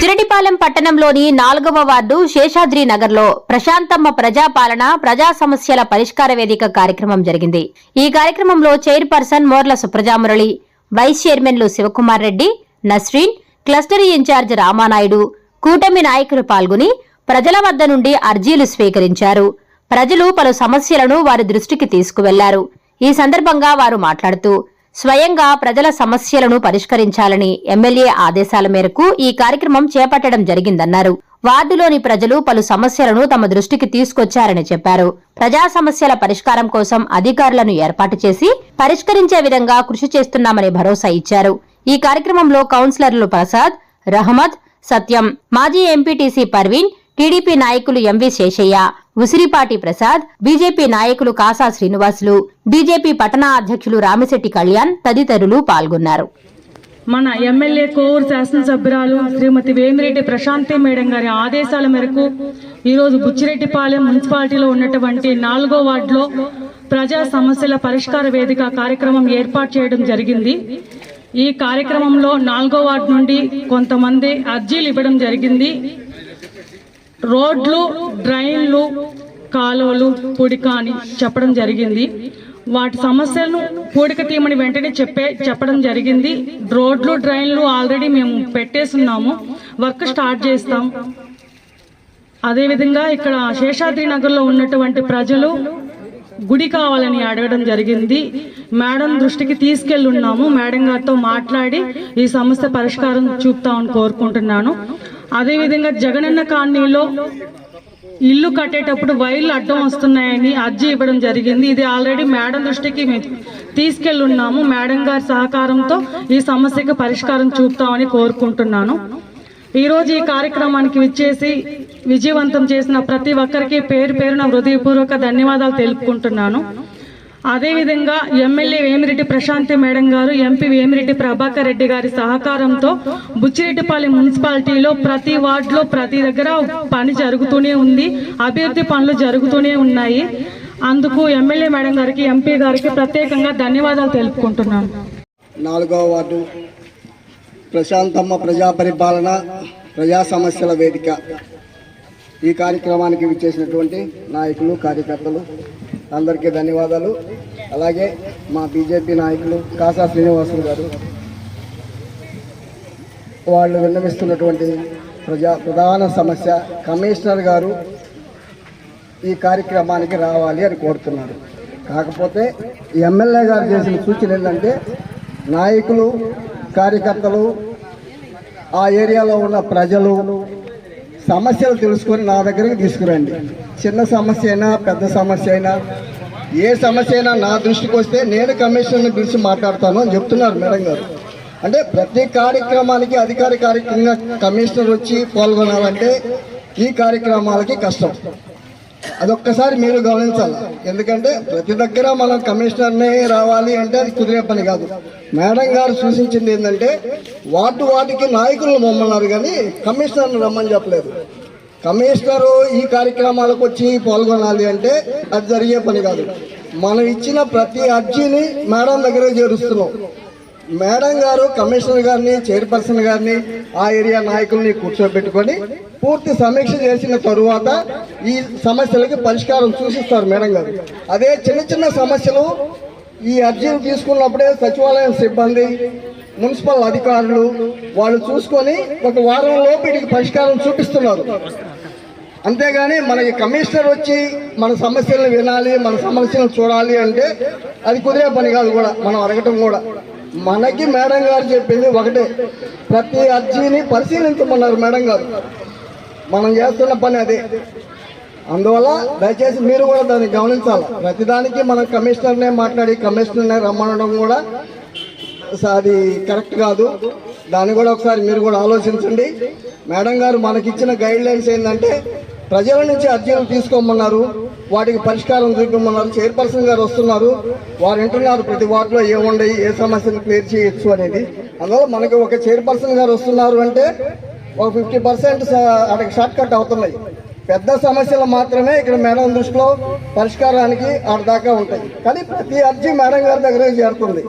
బుచ్చిరెడ్డిపాలెం పట్టణంలోని నాలుగవ వార్డు శేషాద్రి నగర్లో ప్రశాంతమ్మ ప్రజాపాలన ప్రజా సమస్యల పరిష్కార వేదిక కార్యక్రమం జరిగింది. ఈ కార్యక్రమంలో చైర్పర్సన్ మోర్ల సుప్రజామురళి వైస్ చైర్మన్లు శివకుమార్ రెడ్డి నస్రీన్ క్లస్టర్ ఇన్ఛార్జ్ రామానాయుడు కూటమి నాయకులు పాల్గొని ప్రజల వద్ద నుండి అర్జీలు స్వీకరించారు. ప్రజలు పలు సమస్యలను వారి దృష్టికి తీసుకువెళ్ళారు. ఈ సందర్భంగా వారు మాట్లాడుతూ స్వయంగా ప్రజల సమస్యలను పరిష్కరించాలని ఎమ్మెల్యే ఆదేశాల మేరకు ఈ కార్యక్రమం చేపట్టడం జరిగిందన్నారు. వార్డులోని ప్రజలు పలు సమస్యలను తమ దృష్టికి తీసుకొచ్చారని చెప్పారు. ప్రజా సమస్యల పరిష్కారం కోసం అధికారులను ఏర్పాటు చేసి పరిష్కరించే విధంగా కృషి చేస్తున్నామని భరోసా ఇచ్చారు. ఈ కార్యక్రమంలో కౌన్సిలర్లు ప్రసాద్ రహమద్ సత్యం మాజీ ఎంపీటీసీ పర్వీన్ టీడీపీ నాయకులు ఎంవి శేషయ్య ఉసిరిపాటి ప్రసాద్ బీజేపీ నాయకులు కాసా శ్రీనివాసులు బీజేపీ పట్టణ అధ్యక్షులు రామిశెట్టి కళ్యాణ్ తదితరులు పాల్గొన్నారు. మన ఎమ్మెల్యే కోవూరు శాసనసభ్యురాలు శ్రీమతి వేమిరెడ్డి ప్రశాంతి మేడం గారి ఆదేశాల మేరకు ఈరోజు బుచ్చిరెడ్డిపాలెం మున్సిపాలిటీలో ఉన్నటువంటి నాలుగో వార్డులో ప్రజా సమస్యల పరిష్కార వేదిక కార్యక్రమం ఏర్పాటు చేయడం జరిగింది. ఈ కార్యక్రమంలో నాలుగో వార్డు నుండి కొంతమంది అర్జీలు ఇవ్వడం జరిగింది. రోడ్లు డ్రైన్లు కాలువలు పుడిక అని చెప్పడం జరిగింది. వాటి సమస్యలను పూడిక తీయమని వెంటనే చెప్పే చెప్పడం జరిగింది. రోడ్లు డ్రైన్లు ఆల్రెడీ మేము పెట్టేస్తున్నాము వర్క్ స్టార్ట్ చేస్తాం. అదేవిధంగా ఇక్కడ శేషాద్రి నగర్లో ఉన్నటువంటి ప్రజలు గుడి కావాలని అడగడం జరిగింది. మేడం దృష్టికి తీసుకెళ్ళున్నాము మేడం గారితో మాట్లాడి ఈ సమస్య పరిష్కారం చూపుతామని కోరుకుంటున్నాను. అదేవిధంగా జగనన్న కాలనీలో ఇల్లు కట్టేటప్పుడు వైర్లు అడ్డం వస్తున్నాయని అర్జీ ఇవ్వడం జరిగింది. ఇది ఆల్రెడీ మేడం దృష్టికి మేము తీసుకెళ్ళున్నాము. మేడం గారి సహకారంతో ఈ సమస్యకు పరిష్కారం చూపుతామని కోరుకుంటున్నాను. ఈరోజు ఈ కార్యక్రమానికి విచ్చేసి విజయవంతం చేసిన ప్రతి ఒక్కరికి పేరు పేరున హృదయపూర్వక ధన్యవాదాలు తెలుపుకుంటున్నాను. అదేవిధంగా MLA Vemireddy Prashanthi madam garu MP Vemireddy Prabhakar Reddy గారి సహకారంతో బుచ్చిరెడ్డిపాలెం మున్సిపాలిటీలో ప్రతి వార్డులో ప్రతి దగ్గర పని జరుగుతూనే ఉంది అభివృద్ధి పనులు జరుగుతూనే ఉన్నాయి. అందుకు ఎమ్మెల్యే మేడం గారికి ఎంపీ గారికి ప్రత్యేకంగా ధన్యవాదాలు తెలుపుకుంటున్నాను. నాలుగవ వార్డు ప్రశాంతమ్మ ప్రజా పరిపాలన ప్రజా సమస్యల వేదిక. ఈ కార్యక్రమానికి విచ్చేసినటువంటి నాయకులు కార్యకర్తలు అందరికీ ధన్యవాదాలు. అలాగే మా బీజేపీ నాయకులు కాసా శ్రీనివాసులు గారు వాళ్ళు విన్నవిస్తున్నటువంటి ప్రజా ప్రధాన సమస్య కమిషనర్ గారు ఈ కార్యక్రమానికి రావాలి అని కోరుతున్నారు. కాకపోతే ఎమ్మెల్యే గారు చేసిన సూచన ఏంటంటే నాయకులు కార్యకర్తలు ఆ ఏరియాలో ఉన్న ప్రజలు సమస్యలు తెలుసుకొని నా దగ్గరికి తీసుకురండి. చిన్న సమస్య అయినా పెద్ద సమస్య అయినా ఏ సమస్య అయినా నా దృష్టికి వస్తే నేను కమిషనర్ని పిలిచి మాట్లాడతాను అని చెప్తున్నారు మేడం గారు. అంటే ప్రతి కార్యక్రమానికి అధికార కార్యక్రమంగా కమిషనర్ వచ్చి పాల్గొనాలంటే ఈ కార్యక్రమాలకి కష్టం. అదొక్కసారి మీరు గమనించాలి. ఎందుకంటే ప్రతి దగ్గర మనం కమిషనర్నే రావాలి అంటే అది కుదిరే పని కాదు. మేడం గారు సూచించింది ఏంటంటే వాటి వాటికి నాయకులను మమ్మన్నారు కానీ కమిషనర్ని రమ్మని చెప్పలేదు. కమిషనరు ఈ కార్యక్రమాలకు వచ్చి పాల్గొనాలి అంటే అది జరిగే పని కాదు. మనం ఇచ్చిన ప్రతి అర్జీని మేడం దగ్గరే చేరుస్తున్నాం. మేడం గారు కమిషనర్ గారిని చైర్పర్సన్ గారిని ఆ ఏరియా నాయకుల్ని కూర్చోబెట్టుకొని పూర్తి సమీక్ష చేసిన తరువాత ఈ సమస్యలకి పరిష్కారం సూచిస్తారు మేడం గారు. అదే చిన్న చిన్న సమస్యలు ఈ అర్జీలు తీసుకున్నప్పుడే సచివాలయం సిబ్బంది మున్సిపల్ అధికారులు వాళ్ళు చూసుకొని ఒక వారం లోపు వీటికి పరిష్కారం చూపిస్తున్నారు. అంతేగాని మనకి కమిషనర్ వచ్చి మన సమస్యలను వినాలి మన సమస్యలను చూడాలి అంటే అది కుదిరే పని కాదు కూడా మనం అడగటం కూడా. మనకి మేడం గారు చెప్పింది ఒకటే. ప్రతి అర్జీని పరిశీలించమన్నారు మేడం గారు. మనం చేస్తున్న పని అదే. అందువల్ల దయచేసి మీరు కూడా దాన్ని గమనించాలి. ప్రతిదానికి మనం కమిషనర్నే మాట్లాడి కమిషనర్నే రమ్మనడం కూడా స- అది కరెక్ట్ కాదు. దాన్ని కూడా ఒకసారి మీరు కూడా ఆలోచించండి. మేడం గారు మనకిచ్చిన గైడ్ లైన్స్ ఏంటంటే ప్రజల నుంచి అర్జీలు తీసుకోమన్నారు. వాటికి పరిష్కారం చూపమన్నారు చైర్పర్సన్ గారు వస్తున్నారు. వారు వింటున్నారు ప్రతి వార్డులో ఏముండయి ఏ సమస్యలు క్లియర్ చేయొచ్చు అనేది. అందువల్ల మనకి ఒక చైర్పర్సన్ గారు వస్తున్నారు అంటే ఒక ఫిఫ్టీ పర్సెంట్ అక్కడికి షార్ట్ కట్ అవుతున్నాయి. పెద్ద సమస్యలు మాత్రమే ఇక్కడ మేడం దృష్టిలో పరిష్కారానికి ఆడ దాకా ఉంటాయి. కానీ ప్రతి అర్జీ మేడం గారి దగ్గరే చేరుతుంది.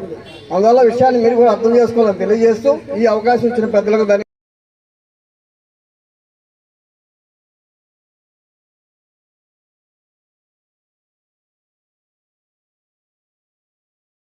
అందువల్ల విషయాన్ని మీరు కూడా అర్థం చేసుకోవాలని తెలియజేస్తూ ఈ అవకాశం ఇచ్చిన పెద్దలకు